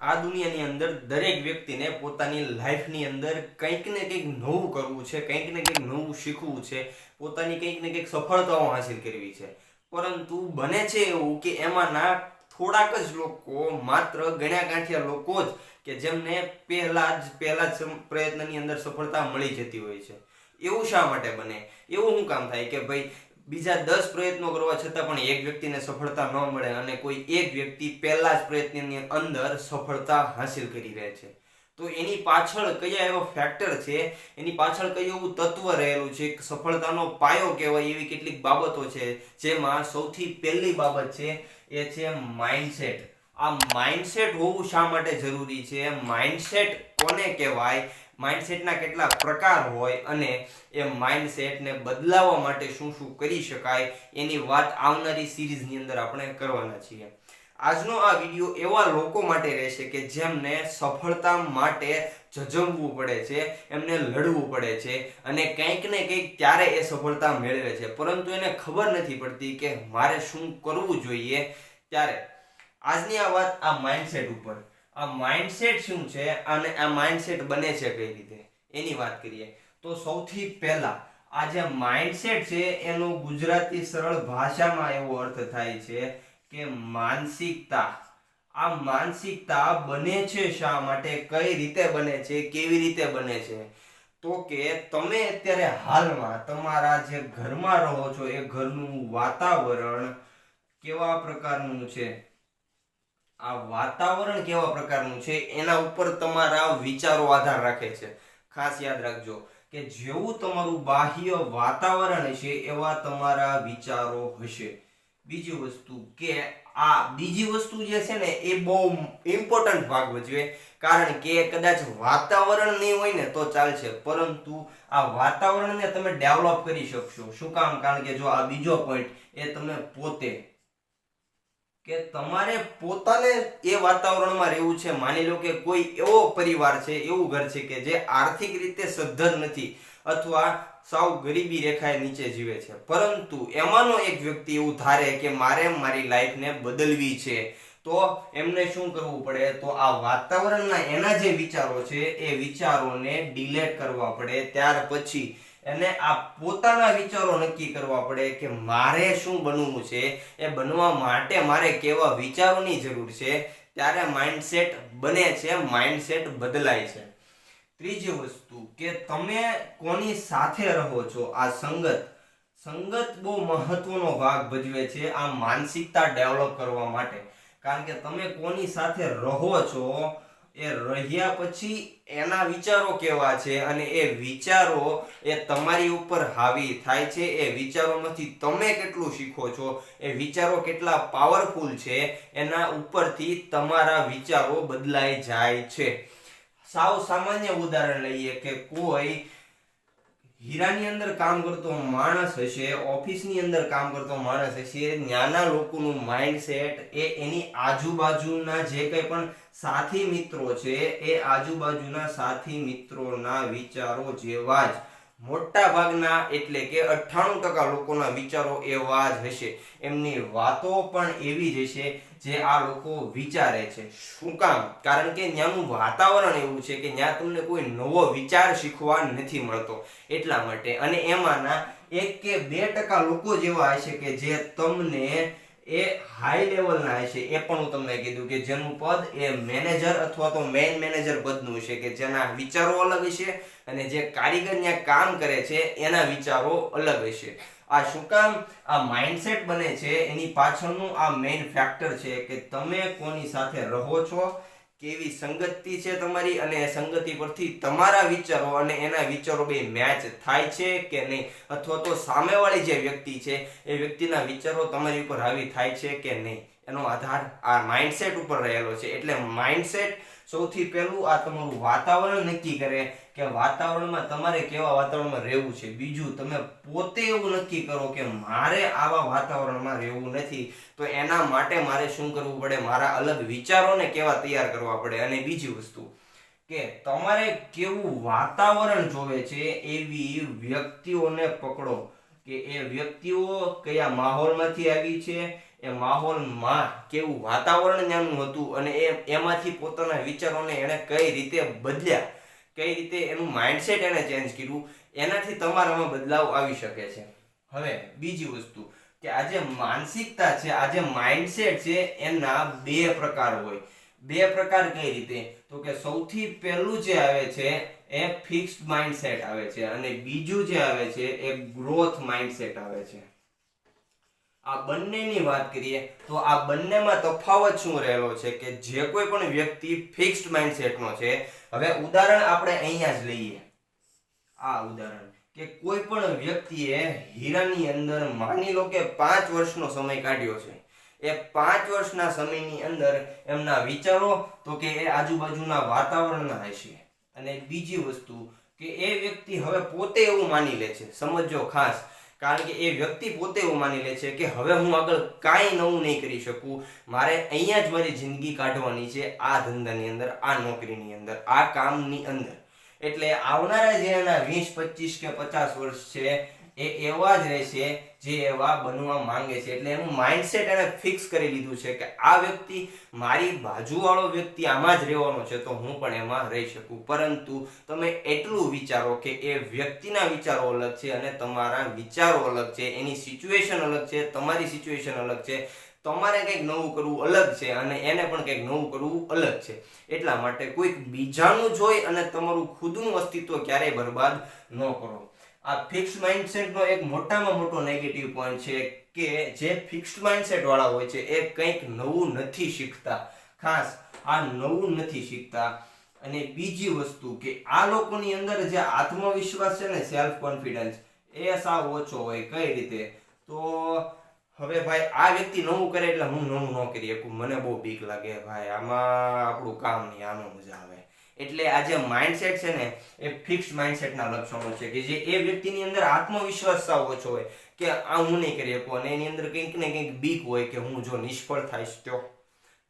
આ દુનિયાની અંદર દરેક વ્યક્તિને પોતાની લાઈફની અંદર કંઈક ને કંઈક નવું કરવું છે કંઈક ને કંઈક નવું શીખવું છે, પોતાની કંઈક ને કંઈક સફળતાઓ હાંસિલ કરવી છે. પરંતુ બને છે એવું કે એમાંના થોડાક જ લોકો, માત્ર ગણ્યા ગાંઠિયા લોકો જ, કે જેમને પહેલા જ પહેલા જ પ્રયત્નની અંદર સફળતા મળી જતી હોય છે. એવું શા માટે બને? એવું શું કામ થાય કે ભાઈ બીજા દસ પ્રયત્નો કરવા છતાં પણ એક વ્યક્તિને સફળતા ન મળે અને કોઈ એક વ્યક્તિ પહેલા જ પ્રયત્નની અંદર સફળતા હાંસિલ કરી રહે છે. તો એની પાછળ કયા એવા ફેક્ટર છે? એની પાછળ કયું એવું તત્વ રહેલું છે? સફળતાનો પાયો કહેવાય એવી કેટલીક બાબતો છે જેમાં સૌથી પહેલી બાબત છે એ છે માઇન્ડસેટ આ માઇન્ડસેટ હોવું શા માટે જરૂરી છે? માઇન્ડસેટ કોને કહેવાય? માઇન્ડસેટના કેટલા પ્રકાર હોય અને એ માઇન્ડસેટને બદલાવવા માટે શું શું કરી શકાય? એની વાત આવનારી સિરીઝની અંદર આપણે કરવાના છીએ. આજનો આ વીડિયો એવા લોકો માટે રહેશે કે જેમને સફળતા માટે જજમવું પડે છે, એમને લડવું પડે છે અને કંઈક ને કંઈક ત્યારે એ સફળતા મેળવે છે. પરંતુ એને ખબર નથી પડતી કે મારે શું કરવું જોઈએ ત્યારે આજની આ વાત આ માઇન્ડસેટ ઉપર. આ માઇન્ડસેટ શું છે અને આ માઇન્ડસેટ બને છે કઈ રીતે? એની વાત કરીએ. તો સૌથી પહેલા આ જે માઇન્ડસેટ છે એનો ગુજરાતી સરળ ભાષામાં એવો અર્થ થાય છે કે માનસિકતા. આ માનસિકતા બને છે શા માટે? કઈ રીતે બને છે? કેવી રીતે બને છે? તો કે તમે અત્યારે હાલમાં તમારા જે ઘરમાં રહો છો એ ઘરનું વાતાવરણ કેવા પ્રકારનું છે? આ વાતાવરણ કેવા પ્રકારનું છે, એના ઉપર તમારા વિચારો આધાર રાખે છે. ખાસ યાદ રાખજો કે જેવું તમારું બાહ્ય વાતાવરણ છે, એવા તમારા વિચારો હશે. બીજી વસ્તુ કે આ બીજી વસ્તુ જે છે ને, એ બહુ ઇમ્પોર્ટન્ટ ભાગ ભજવે. કારણ કે કદાચ વાતાવરણ નહીં હોય ને, તો ચાલશે. પરંતુ આ વાતાવરણને તમે ડેવલપ કરી શકશો. શું કામ? કારણ કે જો આ બીજો પોઈન્ટ એ તમે પોતે કે તમારે પોતાને એ વાતાવરણમાં રહેવું છે. માની લો કે કોઈ એવો પરિવાર છે, એવું ઘર છે કે જે આર્થિક રીતે સદ્ધર નથી અથવા સાવ ગરીબી રેખાએ નીચે જીવે છે. પરંતુ એમાંનો એક વ્યક્તિ એવું ધારે કે મારે મારી લાઈફને બદલવી છે. તો એમને શું કરવું પડે? તો આ વાતાવરણના એના જે વિચારો છે, એ વિચારોને ડિલેટ કરવા પડે. ત્યાર પછી એને આ પોતાના વિચારો નક્કી કરવા પડે કે મારે શું બનવું છે? એ બનવા માટે મારે કેવા વિચારોની જરૂર છે? ત્યારે માઇન્ડસેટ બને છે માઇન્ડસેટ બદલાય છે. ત્રીજી વસ્તુ કે તમે કોની સાથે રહો છો? આ સંગત. સંગત બહુ મહત્વનો ભાગ ભજવે છે આ માનસિકતા ડેવલપ કરવા માટે. કારણ કે તમે કોની સાથે રહો છો એ રહ્યા પછી એના વિચારો કેવા છે અને એ વિચારો એ તમારી ઉપર હાવી થાય છે. એ વિચારોમાંથી તમે કેટલું શીખો છો? એ વિચારો કેટલા પાવરફુલ છે? એના ઉપરથી તમારા વિચારો બદલાઈ જાય છે. સાવ સામાન્ય ઉદાહરણ લઈએ કે કોઈ હીરાની અંદર કામ કરતો માણસ હશે, ઓફિસની અંદર કામ કરતો માણસ હશે નાના લોકોનું માઇન્ડસેટ એ એની આજુબાજુના જે કંઈ પણ સાથી મિત્રો છે, એ આજુબાજુના સાથી મિત્રોના વિચારો જેવા જ મોટા ભાગના એટલે કે અઠ્ઠાણું ટકા લોકોના વિચારો એવા જ હશે. એમની વાતો પણ એવી જ હશે જે આ લોકો વિચારે છે. શું કામ? કારણ કે ત્યાંનું વાતાવરણ એવું છે કે ત્યાં તમને કોઈ નવો વિચાર શીખવા નથી મળતો. એટલા માટે અને એમાંના એક કે બે ટકા લોકો જેવા હશે કે જે તમને એ હાઈ લેવલના હશે. એ પણ હું તમને કીધું કે જેનું પદ એ મેનેજર અથવા તો મેઇન મેનેજર પદનું છે કે જેના વિચારો અલગ હશે અને જે કારીગર ત્યાં કામ કરે છે એના વિચારો અલગ હશે. આ શું કામ? આ માઇન્ડસેટ બને છે. એની પાછળનું આ મેઇન ફેક્ટર છે કે તમે કોની સાથે રહો છો કેવી સંગતિ છે તમારી અને સંગતિ પરથી તમારા વિચારો અને એના વિચારો બે મેચ થાય છે કે નહીં? અથવા તો સામેવાળી જે વ્યક્તિ છે, એ વ્યક્તિના વિચારો તમારી ઉપર હાવી થાય છે કે નહીં? એનો આધાર આ માઇન્ડસેટ ઉપર રહેલો છે. એટલે માઇન્ડસેટ સૌથી પહેલું આ તમારું વાતાવરણ નક્કી કરે કે વાતાવરણમાં તમારે કેવા વાતાવરણમાં રહેવું છે? બીજું, તમે પોતે એવું નક્કી કરો કે મારે આવા વાતાવરણમાં રહેવું નથી, તો એના માટે મારે શું કરવું પડે? મારા અલગ વિચારોને કેવા તૈયાર કરવા પડે? અને બીજી વસ્તુ, કે તમારે કેવું વાતાવરણ જોવે છે એવી વ્યક્તિઓને પકડો, કે એ વ્યક્તિઓ કયા માહોલમાંથી આવી છે? એ માહોલમાં કેવું વાતાવરણ ત્યાંનું હતું? અને એ, એમાંથી પોતાના વિચારોને એણે કઈ રીતે બદલ્યા? કઈ રીતે એનું માઇન્ડસેટ એને ચેન્જ કર્યું, એનાથી તમારામાં બદલાવ આવી શકે છે. હવે બીજી વસ્તુ કે આ જે માનસિકતા છે, આ જે માઇન્ડસેટ છે, એના બે પ્રકાર હોય. બે પ્રકાર કઈ રીતે? તો કે સૌથી પહેલું જે આવે છે, એ ફિક્સ્ડ માઇન્ડસેટ આવે છે અને બીજું જે આવે છે, એ ગ્રોથ માઇન્ડસેટ આવે છે. આ બંનેની વાત કરીએ, તો આ બંનેમાં તફાવત શું રહેલો છે કે જે કોઈ પણ વ્યક્તિ ફિક્સ્ડ માઇન્ડસેટનો છે? હવે ઉદાહરણ આપણે અહીંયા જ લઈએ. આ ઉદાહરણ, કે કોઈ પણ વ્યક્તિએ હીરાની અંદર માની લો કે પાંચ વર્ષનો સમય કાઢ્યો છે. એ પાંચ વર્ષના સમયની અંદર એમના વિચારો, તો કે એ આજુબાજુના વાતાવરણના હશે. અને બીજી વસ્તુ, કે એ વ્યક્તિ હવે પોતે એવું માની લે છે સમજો ખાસ કારણ કે એ વ્યક્તિ પોતે એવું માની લે છે કે હવે હું આગળ કાંઈ નવું નહીં કરી શકું. મારે અહીંયા જ મારી જિંદગી કાઢવાની છે આ ધંધાની અંદર, આ નોકરીની અંદર, આ કામની અંદર. એટલે આવનારા જે એના વીસ, પચીસ કે પચાસ વર્ષ છે એ એવા જ રહેશે જે એવા બનવા માંગે છે. એટલે એનું માઇન્ડસેટ એને ફિક્સ કરી લીધું છે કે આ વ્યક્તિ મારી બાજુવાળો વ્યક્તિ આમાં જ રહેવાનો છે, તો હું પણ એમાં રહી શકું. પરંતુ તમે એટલું વિચારો કે એ વ્યક્તિના વિચારો અલગ છે અને તમારા વિચારો અલગ છે, એની સિચ્યુએશન અલગ છે, તમારી સિચ્યુએશન અલગ છે. તમારે કંઈક નવું કરવું અલગ છે અને એને પણ કંઈક નવું કરવું અલગ છે. એટલા માટે કોઈક બીજાનું જોઈ અને તમારું ખુદનું અસ્તિત્વ ક્યારેય બરબાદ ન કરો. આ ફિક્સ્ડ માઇન્ડસેટનો એક મોટામાં મોટો નેગેટિવ પોઈન્ટ છે કે જે ફિક્સ્ડ માઇન્ડસેટ વાળા હોય છે એ કંઈક નવું નથી શીખતા. ખાસ આ નવું નથી શીખતા. અને બીજી વસ્તુ કે આ લોકોની અંદર જે આત્મવિશ્વાસ છે ને સેલ્ફ કોન્ફિડન્સ એ સાવ ઓછો હોય કઈ રીતે? તો હવે ભાઈ આ વ્યક્તિ નવું કરે એટલે હું નવું ન કરી શકું. મને બહુ બીક લાગે. ભાઈ આમાં આપણું કામ નહીં આમાં મજા આવે. એટલે આ જે માઇન્ડસેટ છે ને, એ ફિક્સ્ડ માઇન્ડસેટના લક્ષણો છે કે જે એ વ્યક્તિની અંદર આત્મવિશ્વાસ સાવ ઓછો હોય કે આ હું નહીં કરી શકું અને એની અંદર કંઈક ને કંઈક બીક હોય કે હું જો નિષ્ફળ થઈશ તો.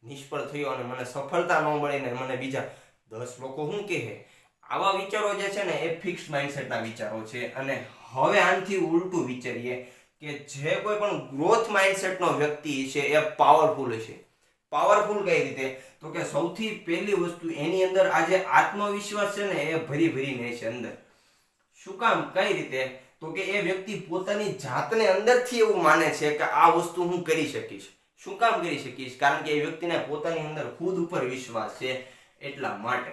નિષ્ફળ થયો અને મને સફળતા ન મળી ને મને બીજા દસ લોકો શું કહે? આવા વિચારો જે છે ને, એ ફિક્સ માઇન્ડસેટના વિચારો છે. અને હવે આનાથી ઉલટું વિચારીએ કે જે કોઈ પણ ગ્રોથ માઇન્ડસેટનો વ્યક્તિ છે, એ પાવરફુલ છે. પાવરફુલ કઈ રીતે? તો કે સૌથી પહેલી વસ્તુ એની અંદર આ જે આત્મવિશ્વાસ છે ને, એ ભરી ભરીને છે અંદર. શું કામ? કઈ રીતે? તો કે એ વ્યક્તિ પોતાની જાતને અંદરથી એવું માને છે કે આ વસ્તુ હું કરી શકીશ. શું કામ કરી શકીશ? કારણ કે એ વ્યક્તિને પોતાની અંદર ખુદ ઉપર વિશ્વાસ છે એટલા માટે.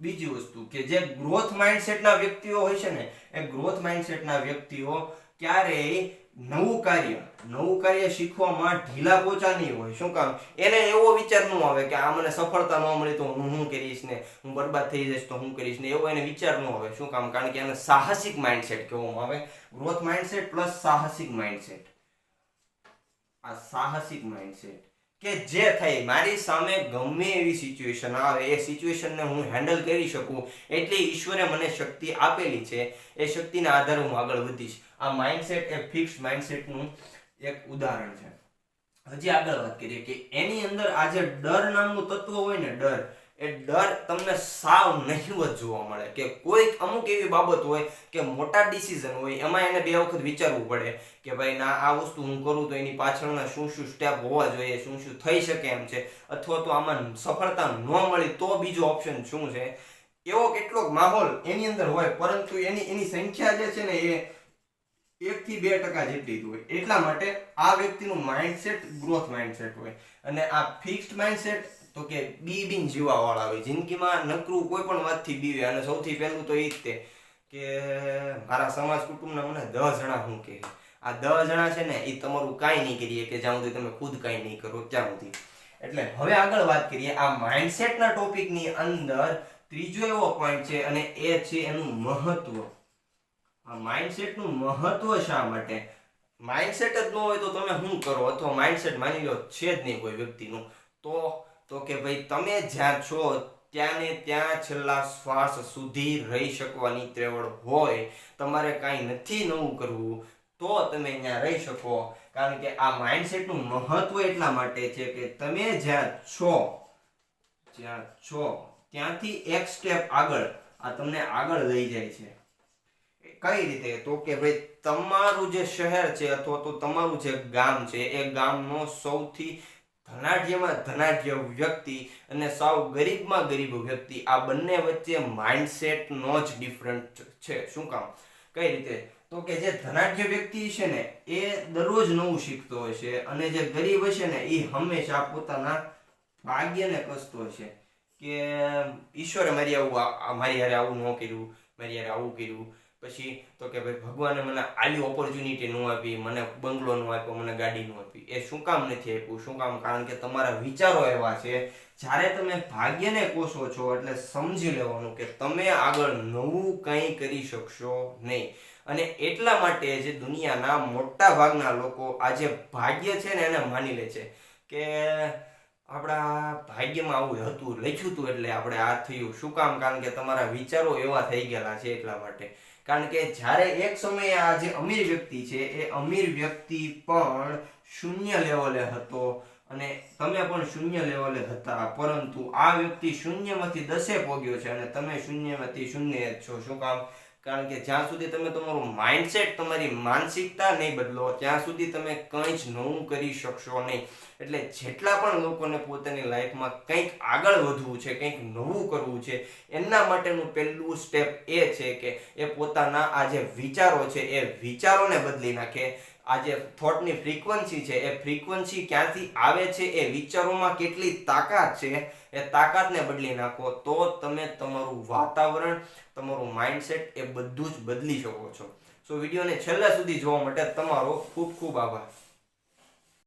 બીજી વસ્તુ કે જે ગ્રોથ માઇન્ડસેટના વ્યક્તિઓ હોય છે ને, એ ગ્રોથ માઇન્ડસેટના વ્યક્તિઓ ક્યારેય નવું કાર્ય નવું કાર્ય શીખવામાં ઢીલા પોચા નહીં હોય. શું કામ? એને એવો વિચાર ન આવે કે આ મને સફળતા ન મળી તો હું શું કરીશ ને? હું બરબાદ થઈ જઈશ તો હું કરીશ ને? એવો એને વિચાર ન આવે. શું કામ? કારણ કે એને સાહસિક માઇન્ડસેટ કહેવામાં આવે. ગ્રોથ માઇન્ડસેટ પ્લસ સાહસિક માઇન્ડસેટ આ સાહસિક માઇન્ડસેટ કે જે થઈ મારી સામે ગમે એવી સિચ્યુએશન આવે, એ સિચ્યુએશનને હું હેન્ડલ કરી શકું. એટલે ઈશ્વરે મને શક્તિ આપેલી છે, એ શક્તિના આધારે હું આગળ વધીશ. આ માઇન્ડસેટ એ ફિક્સ માઇન્ડસેટનું એક ઉદાહરણ છે. હજી આગળ વાત કરીએ કે એની અંદર આ જે ડર નામનું તત્વ હોય ને, ડર એ ડર તમને સાવ નહિવત જોવા મળે કે કોઈક અમુક એવી બાબત હોય કે મોટા ડિસિઝન હોય, એમાં એને બે વખત વિચારવું પડે કે ભાઈ ના, આ વસ્તુ હું કરું તો એની પાછળના શું શું સ્ટેપ હોવા જોઈએ, શું શું થઈ શકે એમ છે, અથવા તો આમાં સફળતા ન મળી તો બીજો ઓપ્શન શું છે? એવો કેટલોક માહોલ એની અંદર હોય, પરંતુ એની એની સંખ્યા જે છે ને એ એક થી બે ટકા જેટલી હોય. એટલા માટે આ વ્યક્તિનું માઇન્ડસેટ ગ્રોથ માઇન્ડસેટ હોય. અને આ ફિક્સ્ડ માઇન્ડસેટ તો કે બી બિન જીવા વાળા હોય. જિંદગીમાં નકરું કોઈ પણ વાતથી બીવે અને સૌથી પહેલું તો એ જ તે કે મારા સમાજ કુટુંબના મને દસ જણા શું કહે આ દસ જણા છે ને એ તમારું કાંઈ નહીં કરીએ કે જ્યાં સુધી તમે ખુદ કાંઈ નહીં કરો ત્યાં સુધી. એટલે હવે આગળ વાત કરીએ, આ માઇન્ડસેટના ટોપિકની અંદર ત્રીજો એવો પોઈન્ટ છે અને એ છે એનું મહત્વ. આ માઇન્ડસેટનું મહત્વ શા માટે? માઇન્ડસેટ જ ન હોય તો તમે શું કરો? અથવા માઇન્ડસેટ માની લો છે જ નહીં કોઈ વ્યક્તિનું. તો તો કે ભાઈ, તમે જ્યાં છો, ત્યાં ને ત્યાં છેલ્લા શ્વાસ સુધી રહી શકવાની ત્રેવડ હોય, તમારે કાંઈ નથી નવું કરવું, તો તમે અહીંયા રહી શકો. કારણ કે આ માઇન્ડસેટનું મહત્વ એટલા માટે છે કે તમે જ્યાં છો જ્યાં છો, ત્યાંથી એક સ્ટેપ આગળ, આ તમને આગળ લઈ જાય છે. કઈ રીતે? તો કે ભાઈ, તમારું જે શહેર છે અથવા તો તમારું જે ગામ છે, એ ગામનો સૌથી ધનાઢ્યમાં ધનાઢ્ય વ્યક્તિ અને સાવ ગરીબમાં ગરીબ વ્યક્તિ, આ બંને વચ્ચે માઇન્ડસેટનો જ ડિફરન્ટ છે. શું કામ? કઈ રીતે? તો કે જે ધનાઢ્ય વ્યક્તિ છે ને, એ દરરોજ નવું શીખતો હોય છે અને જે ગરીબ હશે ને એ હંમેશા પોતાના ભાગ્યને કસતો હશે કે, ઈશ્વરે મારી આવું મારી હારે આવું ન કર્યું, મારી હારે આવું કર્યું પછી તો કે ભાઈ, ભગવાને મને આલી ઓપોર્ચ્યુનિટી ન આપી, મને બંગલો ન આપ્યો, મને ગાડી ન આપી. એ શું કામ નથી આપ્યું? શું કામ? કારણ કે તમારા વિચારો એવા છે, જ્યારે તમે ભાગ્યને કોશો છો, એટલે સમજી લેવાનું કે તમે આગળ નવું કંઈ કરી શકશો નહીં. અને એટલા માટે જે દુનિયાના મોટા ભાગના લોકો આજે ભાગ્ય છે ને એને માની લે છે કે આપણા ભાગ્યમાં આવું હતું, લખ્યું હતું એટલે આપણે આ થયું. શું કામ? કારણ કે તમારા વિચારો એવા થઈ ગયેલા છે એટલા માટે. કારણ કે જ્યારે એક સમયે આ જે અમીર વ્યક્તિ છે, એ અમીર વ્યક્તિ પણ શૂન્ય લેવલે હતો અને તમે પણ શૂન્ય લેવલે હતા. પરંતુ આ વ્યક્તિ શૂન્યમાંથી દસે પોગ્યો છે અને તમે શૂન્યમાંથી શૂન્ય છો. શું કામ? કારણ કે જ્યાં સુધી તમે તમારું માઇન્ડસેટ તમારી માનસિકતા નહીં બદલો, ત્યાં સુધી તમે કંઈ જ નવું કરી શકશો નહીં. એટલે જેટલા પણ લોકોને પોતાની લાઈફમાં કંઈક આગળ વધવું છે, કંઈક નવું કરવું છે, એમના માટેનું પહેલું સ્ટેપ એ છે કે એ પોતાના આ જે વિચારો છે, એ વિચારોને બદલી નાખે. આ જે થોટની ફ્રીક્વન્સી છે, એ ફ્રીક્વન્સી ક્યાંથી આવે છે, એ વિચારોમાં કેટલી તાકાત છે, એ તાકાતને બદલી નાખો, તો તમે તમારું વાતાવરણ, તમારું માઇન્ડસેટ એ બધું જ બદલી શકો છો. સો વિડીયોને છેલ્લા સુધી જોવા માટે તમારો ખૂબ ખૂબ આભાર.